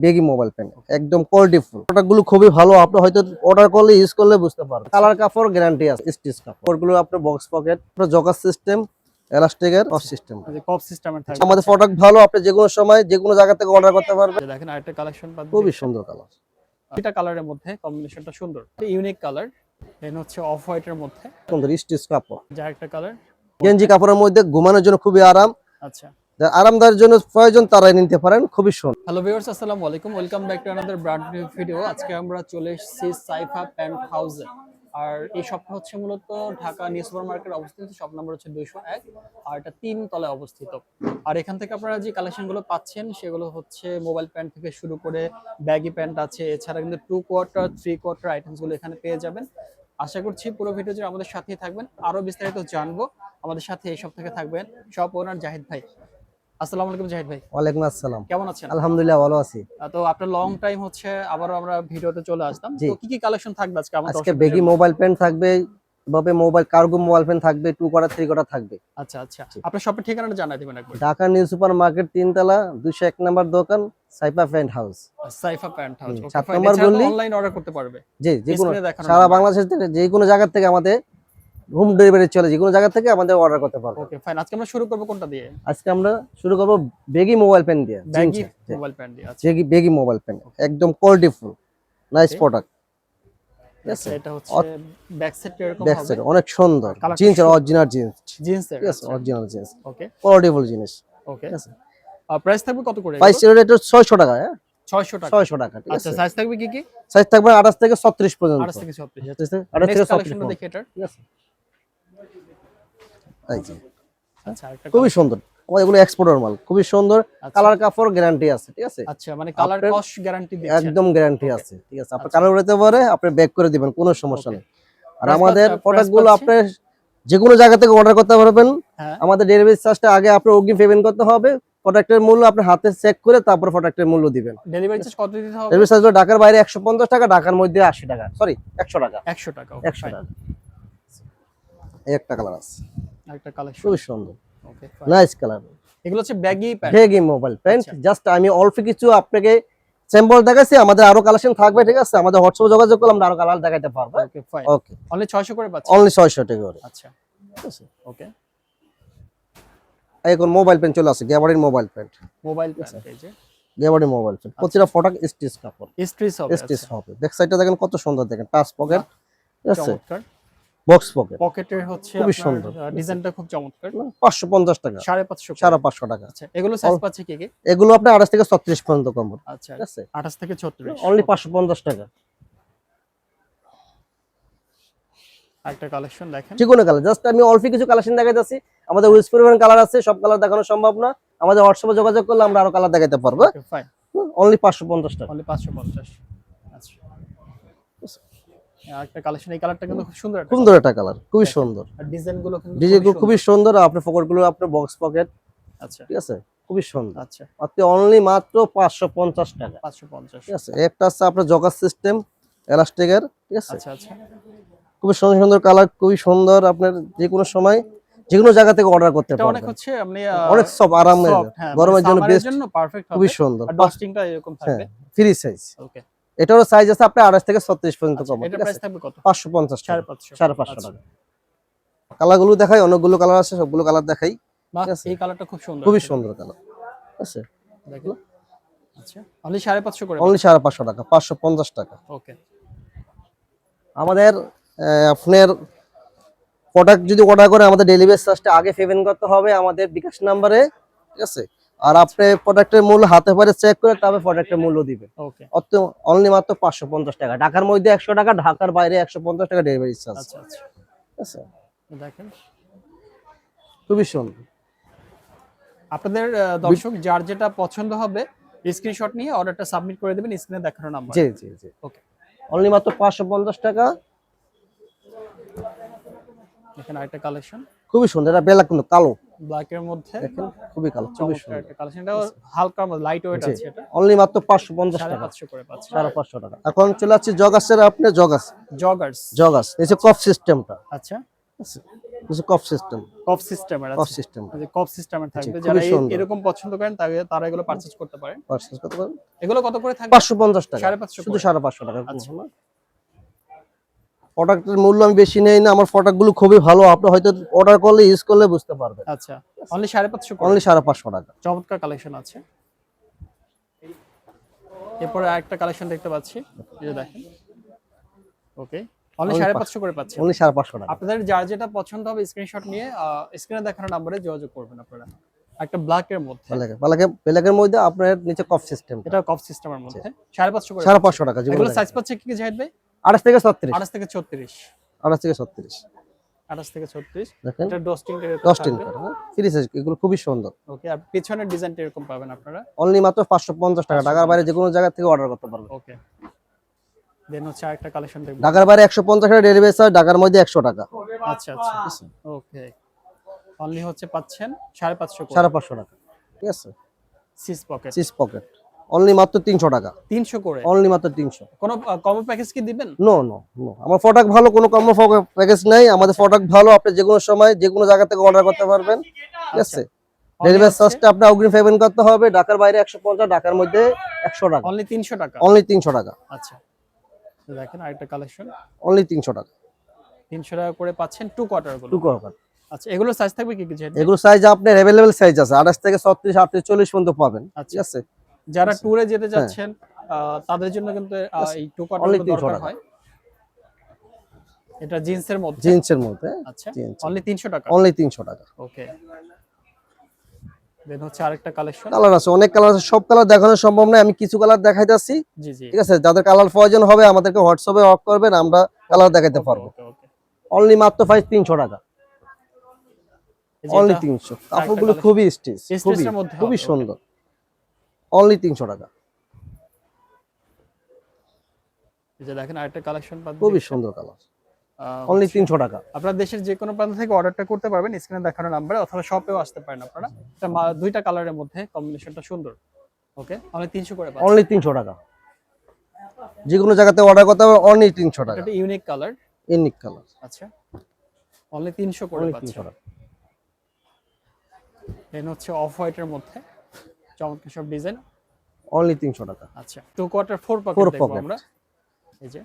Baggy mobile pant একদম quality full প্রোডাক্টগুলো খুবই ভালো আপনি হয়তো অর্ডার করলে ইউজ করলে বুঝতে পারবেন। কালার কাপড় গ্যারান্টি আছে স্টিচ কাপড়। গুলো আপনার বক্স পকেট আপনার জগার সিস্টেম এলাস্টিকের অফ সিস্টেম কপ সিস্টেমের থাকে। আমাদের প্রোডাক্ট ভালো আপনি যে কোনো সময় যে কোনো জায়গা থেকে অর্ডার করতে পারবেন। দেখেন আরেকটা কালেকশন পাবেন খুবই সুন্দর কালার এটা কালারের মধ্যে কম্বিনেশনটা সুন্দর। ইউনিক কালার দেন হচ্ছে অফ হোয়াইটের মধ্যে। সুন্দর স্টিচ কাপড়। যা একটা কালার গেঞ্জি কাপড়ের মধ্যে ঘুমানোর জন্য খুবই আরাম। আচ্ছা। আরামদার জন্য প্রয়োজন তারাই নিতে পারেন, খুবই সুন্দর। হ্যালো ভিউয়ার্স আসসালামু আলাইকুম। Welcome back to another brand new video আজকে আমরা চলে এসেছি সাইফা প্যান্ট হাউসে আর এই শপটা হচ্ছে মূলত ঢাকা নিউ সুপার মার্কেট অবস্থিত। শপ নাম্বার হচ্ছে দুইশো এক, আর এটা তিন তলায় অবস্থিত। আর এখান থেকে আপনারা যে কালেকশনগুলো পাচ্ছেন, সেগুলো হচ্ছে মোবাইল প্যান্ট থেকে শুরু করে ব্যাগি প্যান্ট আছে। এছাড়া কিন্তু টু কোয়ার্টার থ্রি কোয়ার্টার আইটেমসগুলো এখানে পেয়ে যাবেন। আশা করছি পুরো ভিডিও জুড়ে আমাদের সাথেই থাকবেন। আরও বিস্তারিত জানব। আমাদের সাথে এই সব থেকে থাকবেন শপ ওনার জাহিদ ভাই। আসসালামু আলাইকুম জাহিদ ভাই। ওয়ালাইকুম আসসালাম। কেমন আছেন? আলহামদুলিল্লাহ ভালো আছি। তো আপনার লং টাইম হচ্ছে আবারও আমরা ভিডিওতে চলে আসতাম তো কি কি কালেকশন থাকবে আজকে আমাদের আজকে বেগি মোবাইল থাকবে মোবাইল কার্গো মোবাইল পেন থাকবে টু করা থ্রি করা থাকবে। আচ্ছা আচ্ছা। আপনার শপের ঠিকানাটা জানাই দিবেন একবার। ঢাকা নিউ সুপার মার্কেট তিনতলা দুশো এক নম্বর দোকান হাউস। সাইফা প্যান্ট হাউস সাত নম্বর গলি। অনলাইন অর্ডার করতে পারবে। জি যে কোনো সারা বাংলাদেশ থেকে যে কোনো জায়গা থেকে আমাদের হোম ডেলিভারি চলে যে কোনো জায়গা থেকে আমাদের অর্ডার করতে পারব ওকে ফাইন আজকে আমরা শুরু করব কোনটা দিয়ে? আজকে আমরা শুরু করব বেগি মোবাইল পেন দিয়ে জি। মোবাইল প্যান্ট দিয়ে আচ্ছা। বেগি বেগি মোবাইল পেন একদম কোয়ালিটি ফুল নাইস প্রোডাক্ট আচ্ছা এটা হচ্ছে ব্যাক সেট এরকম ব্যাক সাইড অনেক সুন্দর। টা জিন্সের সুন্দর। Original jeans. ঠিক আছে original jeans. Okay quality full জিনিস। ওকে আর প্রাইস থাকবে কত করে? প্রাইস রেট ছয়শো টাকা হ্যাঁ? 600 টাকা। ছয়শো টাকা ঠিক আচ্ছা সাইজ থাকবে কি কি? সাইজ থাকবে আঠাশ থেকে ছত্রিশ পর্যন্ত। 28 থেকে 36 আঠাশ থেকে- আঠাশ থেকে ছত্রিশ দেখি এটার। ঠিক আছে? এই যে আচ্ছা খুবই সুন্দর। আমাদের এগুলো এক্সপোর্টার মাল। খুবই সুন্দর। আচ্ছা। কালার কাপড় গ্যারান্টি আছে ঠিক আছে? আচ্ছা মানে কালার কস্ট গ্যারান্টি দিচ্ছেন। একদম গ্যারান্টি আছে ঠিক আছে? আপনি আচ্ছা। কালার উড়াতে পারে আপনি ব্যাক করে দিবেন কোনো সমস্যা নেই। আর আমাদের পাচ্ছি- প্রোডাক্টগুলো আপনি যে কোনো জায়গা থেকে অর্ডার করতে পারবেন। হ্যাঁ। আমাদের ডেলিভারি চার্জটা আগে আপনি অগ্রিম পেমেন্ট করতে হবে। প্রোডাক্টের মূল্য আপনি হাতে চেক করে তারপর প্রোডাক্টের মূল্য দিবেন। ডেলিভারি চার্জ কত দিতে হবে? ডেলিভারি চার্জ ঢাকার বাইরে একশো পঞ্চাশ টাকা ঢাকার মধ্যে আশি টাকা। সরি একশো টাকা। 100 টাকা একশো টাকা। এই একটা কালার আছে। একটা কালেকশন খুবই সুন্দর। ওকে নাইস কালার এগুলো হচ্ছে ব্যাগি প্যান্ট ভেগি মোবাইল প্যান্ট আচ্ছা। জাস্ট আমি অল্প কিছু আপনাকে স্যাম্পল দেখাচ্ছি আমাদের আরও কালেকশন থাকবে ঠিক আছে? আমাদের হোয়াটসঅ্যাপে যোগাযোগ করলে আমরা আরও কালার দেখাতে পারব। ওকে ফাইন ওকে অনলি 600 করে পাচ্ছি। অনলি ছয়শো টাকা করে। আচ্ছা। ওকে এখন মোবাইল পেন চলে আসে গ্যাবারির মোবাইল প্যান্ট মোবাইল প্যান্ট এই যে। মোবাইল প্যান্ট প্রতিটা প্রোডাক্ট স্টিচ কাপড় স্ট্রিস হবে স্টিচ আচ্ছা, হবে। ব্যাক সাইডটা দেখেন কত সুন্দর দেখেন টাচ পকেট ঠিক আছে? Box pocket. পকেটের হচ্ছে আপনার সুন্দর। ডিজাইনটা খুব চমৎকার। পাঁচশো পঞ্চাশ টাকা। 550 করে। সাড়ে পাঁচশো টাকা। আচ্ছা এগুলো সাইজ পাচ্ছে কি কি? এগুলো আপনার আঠাশ থেকে ছত্রিশ পর্যন্ত কম। আচ্ছা ঠিক আছে? 28 থেকে 36 অনলি পাঁচশো পঞ্চাশ টাকা। একটা কালেকশন দেখেন। যে কোনো কালার জাস্ট আমি অল্প কিছু কালেকশন দেখাই যাচ্ছি আমাদের উইস পরিমাণ কালার আছে সব কালার দেখানো সম্ভব না। আমাদের হোয়াটসঅ্যাপে যোগাযোগ করলে আমরা আরও কালার দেখাতে পারব। ফাইন অনলি পাঁচশো পঞ্চাশ টাকা। অনলি 550 আচ্ছা। একটা কালেকশন এই কালারটা কিন্তু খুব সুন্দর একটা সুন্দর একটা কালার খুবই সুন্দর। আর ডিজাইনগুলো কিন্তু ডিজাইন খুবই খুবই সুন্দর আপনার পকেটগুলো আপনার বক্স পকেট আচ্ছা। ঠিক আছে? খুবই সুন্দর। আচ্ছা। আপনি অনলি মাত্র পাঁচশো পঞ্চাশ টাকা। 550 ঠিক আছে? একটা আছে আপনার জগার সিস্টেম এলাস্টিকের ঠিক আছে? আচ্ছা আচ্ছা। খুবই সুন্দর সুন্দর কালার খুবই সুন্দর আপনার যে কোনো সময় যে কোনো জায়গা থেকে অর্ডার করতে এটা অনেক হচ্ছে আপনি অনেক সব আরামের হ্যাঁ, গরমের মানে জন্য বেস্ট জন্য হবে। খুবই সুন্দর। আর ডাস্টিংটা এরকম থাকবে। ফ্রি সাইজ ওকে এটারও সাইজ আছে আপনার আড়াইশ থেকে ছত্রিশ পর্যন্ত আচ্ছা কত? পাঁচশো পঞ্চাশ টাকা। 550 সাড়ে পাঁচশো আচ্ছা। টাকা। কালারগুলো দেখাই অনেকগুলো কালার আছে সবগুলো কালার দেখাই এই কালারটা খুব সুন্দর। খুবই সুন্দর কালার আছে? দেখো আচ্ছা অনলি 550 করে। অনলি সাড়ে পাঁচশো টাকা পাঁচশো পঞ্চাশ টাকা। ওকে আমাদের আপনার প্রোডাক্ট যদি অর্ডার করে আমাদের ডেলিভারি চার্জটা আগে পেমেন্ট করতে হবে আমাদের বিকাশ নাম্বারে ঠিক আছে? আর আপনি প্রোডাক্টের মূল্য হাতে পারে চেক করে তবে প্রোডাক্টের মূল্য দিবে। ওকে অত অনলি মাত্র পাঁচশো পঞ্চাশ টাকা। ঢাকার মধ্যে একশো টাকা ঢাকার বাইরে একশো পঞ্চাশ টাকা ডেলিভারি চার্জ আচ্ছা আচ্ছা। আছে? দেখেন। খুবই সুন্দর। আপনাদের দর্শক যার যেটা পছন্দ হবে স্ক্রিনশট নিয়ে অর্ডারটা সাবমিট করে দেবেন স্ক্রিনে দেখানো নাম্বার জি জি জি। ওকে অনলি মাত্র পাঁচশো পঞ্চাশ টাকা। এখানে আরেকটা কালেকশন খুবই সুন্দর এটা বেলা কিন্তু কালো। ব্ল্যাক এর মধ্যে। দেখেন খুবই কালো খুবই সুন্দর। একটা কালেকশন এটা হালকা লাইট ওয়েট আছে এটা। অনলি মাত্র পাঁচশো পঞ্চাশ সাড়ে টাকা। পাঁচশো করে পাচ্ছে। সাড়ে পাঁচশো টাকা। এখন চলে যাচ্ছে জগাসের আপনি জগাস। জগার্স জগাস এই যে কফ সিস্টেমটা। আচ্ছা। কিছু কফ সিস্টেম। কফ সিস্টেমের কফ আছে সিস্টেম যে কফ সিস্টেমের থাকবে। যারা এরকম পছন্দ করেন তারা তারা এগুলো পারচেজ করতে পারেন। পারচেজ করতে পারেন। এগুলো কত করে থাকবে? পাঁচশো পঞ্চাশ টাকা। সাড়ে পাঁচশো শুধু করে। সাড়ে পাঁচশো টাকা। আচ্ছা। প্রোডাক্টের মূল্য আমি বেশি নেই না আমার প্রোডাক্টগুলো খুবই ভালো। আপনি হয়তো অর্ডার করলে ইউজ করলে বুঝতে পারবেন। আচ্ছা অনলি সাড়ে পাঁচশো অনলি সাড়ে পাঁচশো টাকা। চমৎকার কালেকশন আছে। এরপরে আরেকটা কালেকশন দেখতে পাচ্ছি। এই দেখেন। ওকে অনলি সাড়ে পাঁচ- পাঁচশো করে পাচ্ছেন। অনলি সাড়ে পাঁচশো টাকা। আপনাদের যার যেটা পছন্দ হবে স্ক্রিনশট নিয়ে স্ক্রিনে দেখানো নাম্বারে যোগাযোগ করবেন আপনারা। একটা ব্ল্যাকের মধ্যে। বেলাকে বেলাকের মধ্যে আপনার নিচে কফ সিস্টেম এটা কফ সিস্টেমের মধ্যে। সাড়ে পাঁচশো করে সাড়ে পাঁচশো টাকা এগুলো সাইজ পাচ্ছে কি কি জাহিদ ভাই? আঠাশ থেকে ছত্রিশ। আঠাশ থেকে ছত্রিশ। আঠাশ থেকে ছত্রিশ। আঠাশ থেকে ছত্রিশ। দেখেন। এটা ডস্টিং দশ টিন ফ্রি সাইজ এগুলো খুবই সুন্দর। ওকে আর পিছনের ডিজাইনটা এরকম পাবেন আপনারা? অনলি মাত্র পাঁচশো পঞ্চাশ টাকা। ঢাকার বাইরে যে কোনো জায়গা থেকে অর্ডার করতে পারবেন। ওকে দেন হচ্ছে আরেকটা কালেকশন দেখব। ঢাকার বাইরে একশো পঞ্চাশ টাকা ডেলিভারি চার্জ ঢাকার মধ্যে একশো টাকা। আচ্ছা আচ্ছা। ওকে অনলি হচ্ছে পাচ্ছেন সাড়ে পাঁচশো করে। সাড়ে পাঁচশো টাকা। ঠিক আছে? সিস পকেট পকেট অনলি মাত্র তিনশো টাকা। তিনশো করে। অনলি মাত্র তিনশো। কোনো কমো প্যাকেজ কি দিবেন? নো নো নো আমার প্রোডাক্ট ভালো কোনো কম প্যাকেজ নাই। আমাদের প্রোডাক্ট ভালো আপনি যে কোনো সময় যে কোনো জায়গা থেকে অর্ডার করতে পারবেন। ঠিক আছে? ডেলিভারি চার্জটা আপনি অগ্রিম পেমেন্ট করতে হবে। ঢাকার বাইরে একশো পঞ্চাশ ঢাকার মধ্যে একশো টাকা। অনলি তিনশো টাকা? অনলি তিনশো টাকা। আচ্ছা। দেখেন আরেকটা কালেকশন অনলি তিনশো টাকা। তিনশো টাকা করে পাচ্ছেন টু কোয়ার্টারগুলো। টু করবেন আচ্ছা এগুলোর সাইজ থাকবে কি কি এগুলো সাইজ আপনার অ্যাভেলেবেল সাইজ আছে। আঠাশ থেকে ছত্রিশ আটত্রিশ চল্লিশ পর্যন্ত পাবেন। আচ্ছা। ঠিক আছে? যারা ট্যুরে যেতে যাচ্ছেন তাদের জন্য কিন্তু এই টু Only কোয়ার্টার 300 দরকার হয়। এটা জিন্সের মধ্যে? জিন্সের মধ্যে আচ্ছা। অনলি তিনশো টাকা? অনলি তিনশো টাকা। ওকে দেন হচ্ছে আরেকটা কালেকশন কালার আছে অনেক কালার আছে সব কালার দেখানো সম্ভব নয় আমি কিছু কালার দেখাইতেছি। জি জি। ঠিক আছে? যাদের কালার প্রয়োজন হবে আমাদেরকে হোয়াটসঅ্যাপে অফ করবেন আমরা কালার দেখাইতে পারব। অনলি মাত্র প্রাইস তিনশো টাকা। অনলি এটা- তিনশো। কাপড়গুলো colour- খুবই স্টিচ খুবই সুন্দর। অনলি তিনশো টাকা। যে দেখেন আরেকটা কালেকশন খুবই সুন্দর কালার অনলি তিনশো টাকা। আপনার দেশের যে কোনো প্রান্ত থেকে অর্ডারটা করতে পারবেন স্ক্রিনে দেখানো নাম্বারে অথবা শপেও আসতে পারেন আপনারা। এটা দুইটা কালারের মধ্যে কম্বিনেশনটা সুন্দর। ওকে অনলি তিনশো করে অনলি তিনশো টাকা। যে কোনো জায়গাতে অর্ডার করতে হবে অনলি তিনশো টাকা। এটা ইউনিক কালার ইউনিক কালার আচ্ছা। অনলি তিনশো করে পাচ্ছেন। তিনশো টাকা। দেন হচ্ছে অফ হোয়াইটের মধ্যে। চমৎকার সব ডিজাইন অনলি তিনশো টাকা। আচ্ছা টু কোয়ার্টার ফোর পকেট দেখব আমরা। এই যে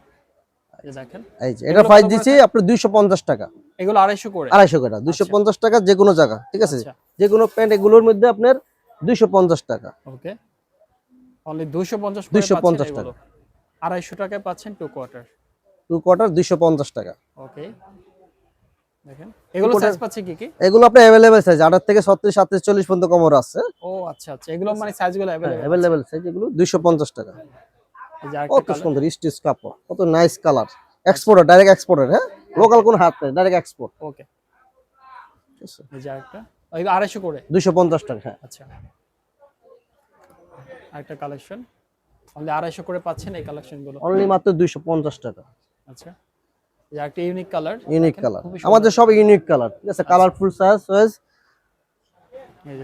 দেখেন। এই যে এটা প্রাইস আপনার দুইশো পঞ্চাশ টাকা। এগুলো আড়াইশো করে? আড়াইশো টাকা দুইশো পঞ্চাশ টাকা যে কোনো জায়গা ঠিক আছে? আচ্ছা। যে কোনো প্যান্ট এগুলোর মধ্যে আপনার দুইশো পঞ্চাশ টাকা। ওকে। অনলি দুইশো পঞ্চাশ 250 টাকা। আড়াইশো টাকায় পাচ্ছেন টু কোয়ার্টার টু কোয়ার্টার দুইশো পঞ্চাশ টাকা। ওকে। দেখেন। এগুলো সাইজ পাচ্ছে কি কি? এগুলো আপনার অ্যাভেলেবেল সাইজ আঠাশ থেকে ছত্রিশ সাতত্রিশ চল্লিশ পর্যন্ত কমর আছে। ও আচ্ছা আচ্ছা। এগুলো মানে সাইজগুলো অ্যাভেলেবল অ্যাভেলেবেল সাইজ এগুলো দুইশো পঞ্চাশ টাকা। এই যে আরেকটা কত সুন্দর স্টিচ কাপড় কত nice colour exporter direct exporter হ্যাঁ? লোকাল কোন হাত নেই ডাইরেক্ট এক্সপোর্ট ওকে এই যে এগুলো করে? টাকা হ্যাঁ। আচ্ছা। আরেকটা কালেকশন অনলি আড়াইশো করে পাচ্ছেন এই কালেকশনগুলো অনলি মাত্র দুইশো পঞ্চাশ টাকা। আচ্ছা। একটা ইউনিক কালার ইউনিক কালার আমাদের সব ইউনিক কালার ঠিক আছে কালারফুল সাইজ সাইজ যে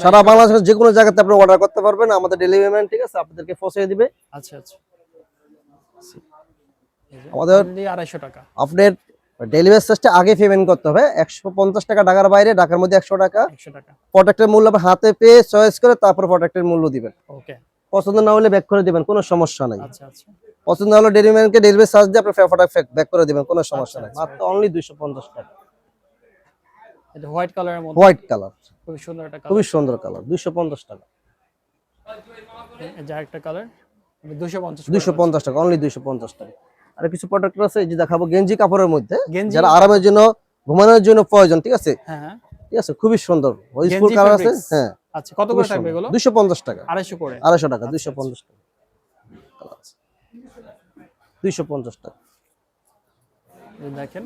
সারা বাংলাদেশের কোনো জায়গাতে আপনি অর্ডার করতে পারবেন। আমাদের ডেলিভারি ম্যান ঠিক আছে আপনাদেরকে পৌঁছে দিবে। আচ্ছা আচ্ছা। আমাদের- only আড়াইশো টাকা। আপনার ডেলিভারি চার্জটা আগে পেমেন্ট করতে হবে। একশো পঞ্চাশ টাকা ঢাকার বাইরে ঢাকার মধ্যে একশো টাকা। একশো টাকা। প্রোডাক্টের মূল্য আপনি হাতে পেয়ে চয়েস করে তারপর প্রোডাক্টের মূল্য দিবেন। ওকে পছন্দ না হলে ব্যাক করে দিবেন কোনো সমস্যা নাই। আচ্ছা আচ্ছা। পছন্দ হলে ডেলিভারি ম্যানকে ডেলিভারি চার্জ দিয়ে আপনি প্রোডাক্ট ব্যাক করে দিবেন কোনো সমস্যা নাই। আচ্ছা, মাত্র অনলি দুইশো পঞ্চাশ টাকা। এটা হোয়াইট কালারের মধ্যে? হোয়াইট কালার খুবই সুন্দর একটা কালার খুবই সুন্দর কালার দুইশো পঞ্চাশ টাকা। এই যে আরেকটা কালার দুশো পঞ্চাশ দুইশো পঞ্চাশ টাকা অনলি দুইশো পঞ্চাশ টাকা। আর কিছু প্রোডাক্ট আছে এই যে দেখাবো গেঞ্জি কাপড়ের মধ্যে। যারা আরামের জন্য ঘুমানোর জন্য প্রয়োজন ঠিক আছে? হ্যাঁ হ্যাঁ। ঠিক আছে খুবই সুন্দর। ওই স্কুল কালার আছে হ্যাঁ। আচ্ছা কত করে থাকবে এগুলো? দুইশো পঞ্চাশ টাকা। আড়াইশো করে। আড়াইশো টাকা দুইশো পঞ্চাশ টাকা। দুইশো পঞ্চাশ টাকা। দেখেন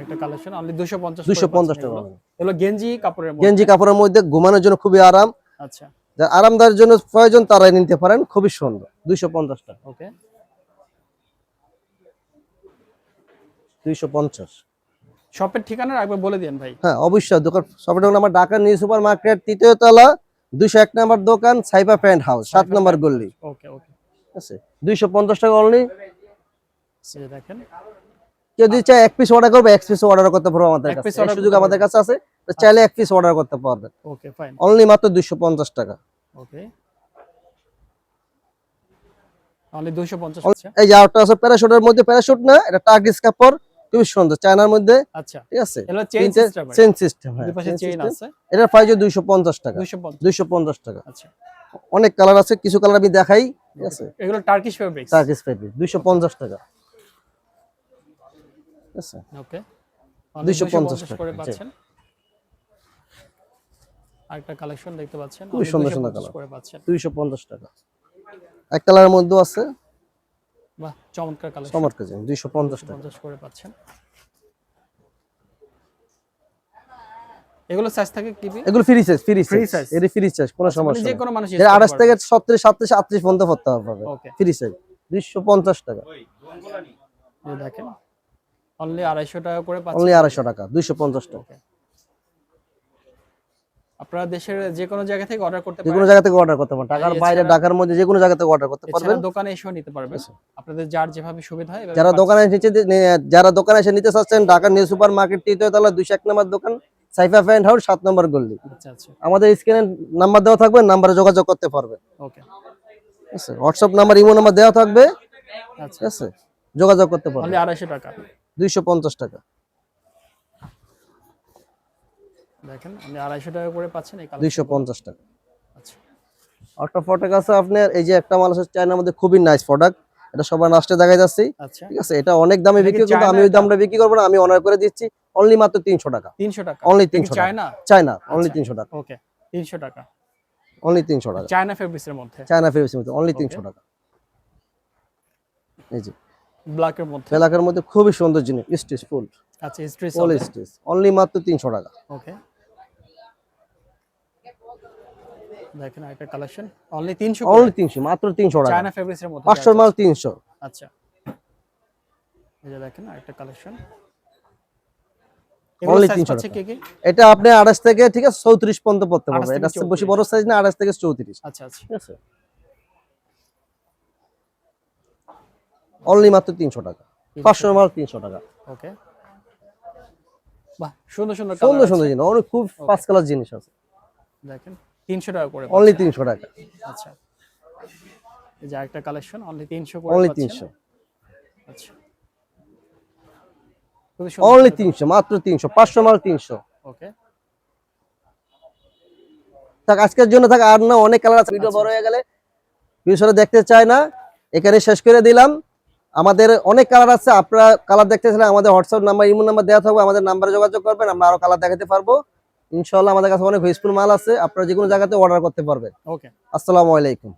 একটা কালেকশন অনলি দুশো পঞ্চাশ 250 টাকা এগুলো। এগুলো গেঞ্জি কাপড়ের মধ্যে। গেঞ্জি কাপড়ের মধ্যে ঘুমানোর জন্য খুবই আরাম। আচ্ছা। যারা আরামদার জন্য প্রয়োজন তারাই নিতে পারেন খুবই সুন্দর। দুইশো পঞ্চাশ টাকা। ওকে। দুইশো পঞ্চাশ। শপের ঠিকানা একবার বলে দিন ভাই। হ্যাঁ অবশ্যই। দোকান আমার ঢাকা নিউ সুপার মার্কেট তৃতীয় তলা দুইশো এক নম্বর দোকান সাইবা প্যান্ট হাউস সাত নম্বর গল্লি ওকে ওকে। ঠিক আছে? দুইশো পঞ্চাশ টাকা অনলি দেখেন। কেউ যদি চায় এক পিস অর্ডার করবে এক পিস অর্ডার করতে পারব আমাদের কাছে। সুযোগ আমাদের কাছে আছে চাইলে এক পিস অর্ডার করতে পারবেন ওকে ফাইন অনলি মাত্র দুইশো পঞ্চাশ টাকা। ওকে অনলি 250 আচ্ছা। এই যে আছে প্যারাশুটের মধ্যে প্যারাশুট না এটা টার্কিস কাপড় খুবই সুন্দর। চায়নার মধ্যে। আচ্ছা। ঠিক আছে? চেন সিস্টেম হ্যাঁ। দুই চেইন আছে। এটার প্রাইস দুইশো পঞ্চাশ টাকা। 250 দুইশো পঞ্চাশ টাকা। আচ্ছা। অনেক কালার আছে কিছু কালার আমি দেখাই ঠিক আছে? এগুলো টার্কিশ ফেব্রিক্স টার্কিস ফেব্রিক দুইশো পঞ্চাশ টাকা। ঠিক আছে। ওকে 250 টাকা, করে। পাচ্ছেন। আরেকটা কালেকশন দেখতে পাচ্ছেন। খুবই সুন্দর সুন্দর colour। করে পাচ্ছেন। দুইশো পঞ্চাশ টাকা। এক কালারের মধ্যেও আছে। বাহ চমৎকার কালেকশন কাছে দুইশো পঞ্চাশ টাকা। 50 করে পাচ্ছেন। এগুলো সাইজ থাকে কি? এগুলো ফ্রি সাইজ ফ্রি সাইজ এর ফ্রি সাইজ কোনো মানে সমস্যা যে কোনো মানুষ এর আঠাশ থেকে ছত্রিশ সাতত্রিশ আটত্রিশ পর্যন্ত পড়তে হবে। ফ্রি সাইজ দুইশো পঞ্চাশ টাকা। দেখেন। অনলি আড়াইশো টাকা করে পাচ্ছেন। অনলি আড়াইশো টাকা দুইশো পঞ্চাশ টাকা। ওকে আপনারা দেশের যে কোনো জায়গা থেকে অর্ডার করতে যে কোনো জায়গা থেকে অর্ডার করতে পারেন। ঢাকার বাইরে ঢাকার মধ্যে যে কোনো জায়গা থেকে অর্ডার করতে পারবেন। দোকানে এসেও নিতে পারবেন। আপনাদের যার যেভাবে সুবিধা হয় যারা দোকানে নিচে যারা দোকানে এসে নিতে চাচ্ছেন ঢাকার নিউ সুপার মার্কেট তৃতীয় তলা দুইশো এক নম্বর দোকান সাইফা ফ্যান্ড হাউস সাত নম্বর গল্লি আচ্ছা আচ্ছা। আমাদের স্ক্রিনে নাম্বার দেওয়া থাকবে নাম্বারে যোগাযোগ করতে পারবেন। Okay. WhatsApp number imo number দেওয়া থাকবে। আচ্ছা। আছে? যোগাযোগ করতে পারবেন। অনলি আড়াইশো টাকা। দুইশো পঞ্চাশ টাকা। দেখেন আপনি আড়াইশো টাকা করে পাচ্ছেন এই দুইশো পঞ্চাশ টাকা। আচ্ছা। একটা প্রোডাক্ট আছে আপনার এই যে একটা মাল আছে চায়নার মধ্যে খুবই নাইস প্রোডাক্ট এটা সবার লাস্টে দেখাই যাচ্ছি। আচ্ছা। ঠিক আছে এটা অনেক দামে বিক্রি করতে আমি ওই দামটা বিক্রি করব না আমি অনার করে দিচ্ছি। অনলি মাত্র তিনশো টাকা। তিনশো টাকা। অনলি তিনশো চায়না চায়না অনলি আচ্ছা। তিনশো টাকা। ওকে তিনশো টাকা। অনলি তিনশো টাকা। চায়না ফেব্রিক্সের মধ্যে। চায়না ফেরোসির মধ্যে অনলি তিনশো টাকা। এই যে। ব্ল্যাকের মধ্যে? মধ্যে খুবই সুন্দর জিনিস স্টিচ ফুল। আচ্ছা স্ট্রিট ফুল স্টিচ অনলি মাত্র তিনশো টাকা। ওকে। দেখেন একটা কালেকশন অনলি তিনশো অনলি তিনশো মাত্র তিনশো টাকা। চায়না ফেব্রিক্সের মধ্যে পাঁচশো মাল তিনশো। আচ্ছা। এই যে দেখেন আরেকটা কালেকশন। 300 এটা আপনি আড়াইশ থেকে ঠিক আছে চৌত্রিশ পর্যন্ত পড়তে 28 পারবে থেকে এটা বেশি বড় সাইজ না আড়াইশ থেকে চৌত্রিশ। আচ্ছা আচ্ছা। ঠিক আছে? অনলি মাত্র তিনশো টাকা। পাঁচশো মাল তিনশো টাকা। ওকে বাহ সুন্দর সুন্দর সুন্দর সুন্দর জিনিস। অনেক খুব পাঁচ কালার জিনিস আছে। দেখেন তিনশো টাকা করে অনলি তিনশো টাকা। আচ্ছা। এই যে আরেকটা কালেকশন অনলি তিনশো করে অনলি তিনশো। আচ্ছা। অনলি তিনশো মাত্র তিনশো। পাঁচশো মাল তিনশো। ওকে থাক আজকের জন্য থাক আর না অনেক কালার আছে। ভিডিও বড় হয়ে গেলে ভিডিওটা দেখতে চায় না। এখানে শেষ করে দিলাম। আমাদের অনেক কালার আছে আপনারা কালার দেখতে চাইলে আমাদের হোয়াটসঅ্যাপ নাম্বার ইমো নাম্বার দেওয়া থাকবে আমাদের নাম্বারে যোগাযোগ করবেন আমরা আরও কালার দেখাতে পারব। ইনশাল্লাহ আমাদের কাছে অনেক ভেজফুল মাল আছে আপনারা যে কোনো জায়গাতে অর্ডার করতে পারবেন। ওকে আসসালামু আলাইকুম।